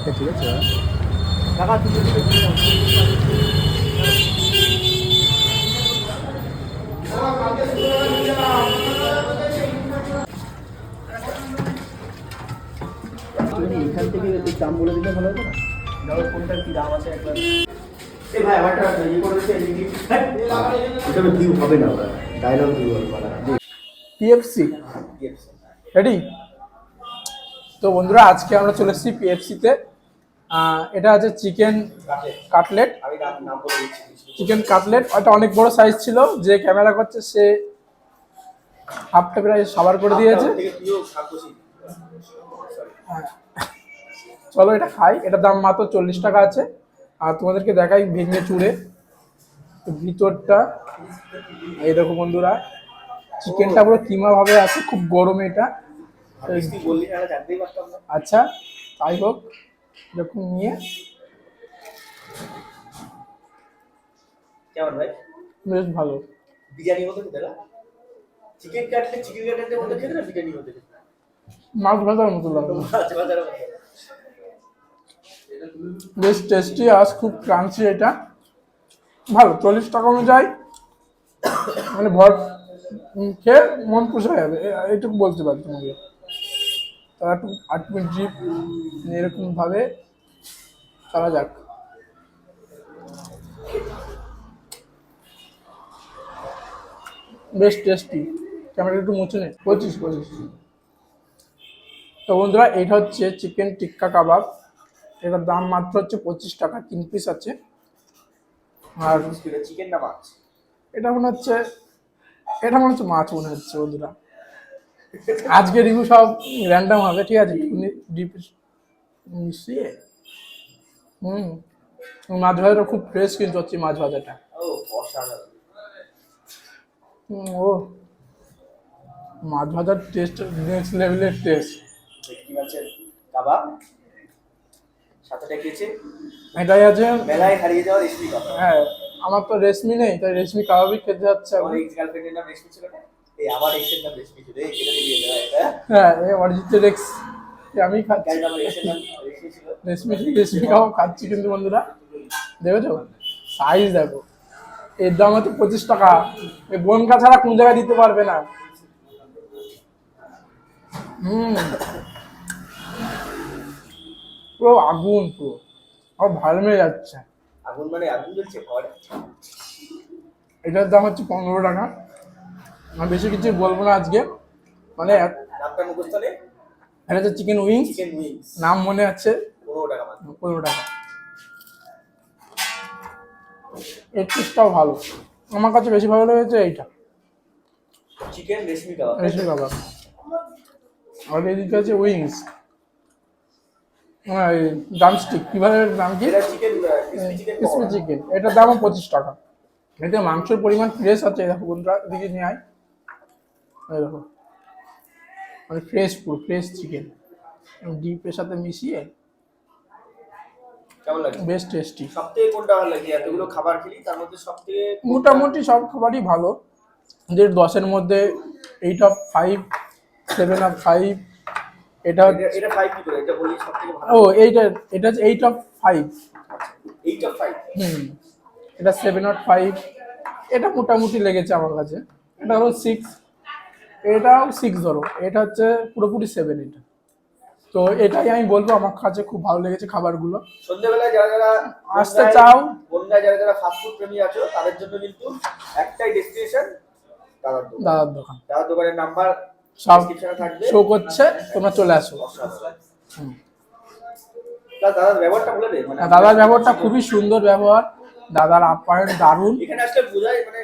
একটা ঠিক আছে। এখান থেকে একটু দাম বলে দিলে ভালো হতো না? ধরো কোনটার কি দাম আছে একবার। এই ভাই আমারটা ইয়ে করে এটা ভিউ হবে না ওরা। ডায়লগ ভিউ হবে বলা পিএফসি রেডি তো বন্ধুরা আজকে আমরা চলে এসেছি পিএফসিতে এটা আছে চিকেন কাটলেট। চিকেন কাটলেট ওটা অনেক বড় সাইজ ছিল যে ক্যামেরা করছে সে হাফটা প্রায় সাবার করে দিয়েছে। হ্যাঁ। চলো এটা খাই এটার দাম মাত্র চল্লিশ টাকা আছে। আর তোমাদেরকে দেখাই ভেঙে চুড়ে। ভিতরটা এই দেখো বন্ধুরা চিকেনটা পুরো কিমা ভাবে আছে খুব গরম এটা। আচ্ছা তাই হোক। এরকম নিয়ে। কেমন ভাই? বেশ ভালো। বিরিয়ানি মতো খেতে না? চিকেন কাটলে চিকেন কাটলের মতো খেতে না বিরিয়ানি মতো খেতে? মাছ ভাজার মতো লাগল মাছ ভাজার মতো। বেশ টেস্টি আর খুব ক্রাঞ্চি এটা। ভালো চল্লিশ টাকা অনুযায়ী। মানে ভর খেয়ে মন খুশি হয়ে যাবে। এ- এইটুকু বলতে পারি তোমাকে। তো একটু আট মিনিট জিপ এরকম ভাবে চলা যাক। বেশ টেস্টি ক্যামেরা একটু মুছে নে। পঁচিশ পঁচিশ। তো বন্ধুরা এটা হচ্ছে চিকেন টিক্কা কাবাব এটার দাম মাত্র হচ্ছে পঁচিশ টাকা তিন পিস আছে। আর চিকেন না মাছ? এটা মনে হচ্ছে এটা মনে হচ্ছে মাছ মনে হচ্ছে বন্ধুরা। আজকে রিভিউ সব র্যান্ডাম হবে ঠিক আছে? ডিপ মিশিয়ে হুম মাছ ভাজাটা খুব ফ্রেশ কিন্তু হচ্ছে মাছ ভাজাটা ও অসাধারণ। হুম, ও মাছ ভাজার টেস্ট নেক্সট লেভেলের টেস্ট কাবাব? সাথে এটাই আছে। মেলায় হারিয়ে যাওয়া রেশমি কাবাব হ্যাঁ আমার তো রেশমি নেই তাই রেশমি কাবাবই খেতে যাচ্ছে আমার গার্লফ্রেন্ডের নাম রেশমি ছিল না হ্যাঁ? এক্স আমি খাচ্ছি। রেশমি রেশমি রেশমি খাচ্ছি কিন্তু বন্ধুরা। দেখেছ? সাইজ দেখো। এর দাম হচ্ছে পঁচিশ টাকা। এই বনকা ছাড়া কোন জায়গায় দিতে পারবে না। হুম। পুরো আগুন পুরো। আমার ভালো মেয়ে যাচ্ছে। আগুন মানে আগুন জ্বলছে এটার দাম হচ্ছে পনেরো টাকা। আমি বেশি কিছু বলব না আজকে। মানে এটা হচ্ছে চিকেন উইংস নাম মনে আছে? পনেরো টাকা এর পিসটাও ভালো। আমার কাছে বেশি ভালো লেগেছে এইটা। চিকেন রেশমি কাবাব। রেশমি কাবাব। আর এদিকে আছে উইংস ড্রামস্টিক কীভাবে নাম কি? চিকেন চিকেন এটার দামও পঁচিশ টাকা। এতে মাংসের পরিমাণ ফ্রেশ আছে দেখো বন্ধুরা এদিকে নিয়ে আয়। দেখো। মানে ফ্রেশ পুরো ফ্রেশ চিকেন ডিপের সাথে মিশিয়ে কেমন লাগে বেশ টেস্টি সব থেকে কোনটা ভালো লাগে? এতগুলো খাবার খেলি তার মধ্যে সব থেকে মোটামুটি সব খাবারই ভালো। যে দশের মধ্যে eight of five seven of five এটা এটা ফাইভ কি করে? এটা বলি সব থেকে ভালো? ও এইটা এটা হচ্ছে eight of five eight of five হুম। এটা সেভেন অফ ফাইভ এটা মোটামুটি লেগেছে আমার কাছে। এটা হলো সিক্স এটাও সিক্স ধরো। এটা হচ্ছে পুরোপুরি সেভেন এটা। তো এটাই আমি বলব আমার কাছে খুব ভালো লেগেছে খাবারগুলো। সন্ধ্যেবেলায় যারা যারা আসতে চাও? বনগাঁয় যারা যারা ফাস্টফুড প্রেমী আছো তাদের জন্য কিন্তু একটাই ডেস্টিনেশন দাদার দোকান। দাদার দোকান। দাদার দোকানের নাম্বার সব থাকবে। শো করছে তোমরা চলে আসো। দাদার ব্যবহারটা বলে দে মানে দাদার ব্যবহারটা খুবই সুন্দর ব্যবহার। দাদার আপ্যায়ন দারুণ। এখানে আসলে বোঝাই মানে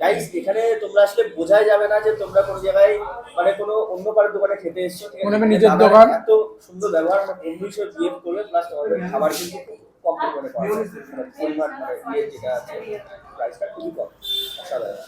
গাইস এখানে তোমরা আসলে বোঝাই যাবে না যে তোমরা কোনো জায়গায় মানে কোনো অন্য কারোর দোকানে খেতে এসছো ঠিক আছে? মনে নিজের দোকান। এত সুন্দর ব্যবহার মানে বন্ধু হিসেবে বিহেভ করবে প্লাস তোমাদের খাবার কিন্তু কম পরিমাণে পাওয়া যায় মানে পরিমাণ মানে যেটা আছে প্রাইসটা খুবই কম অসাধারণ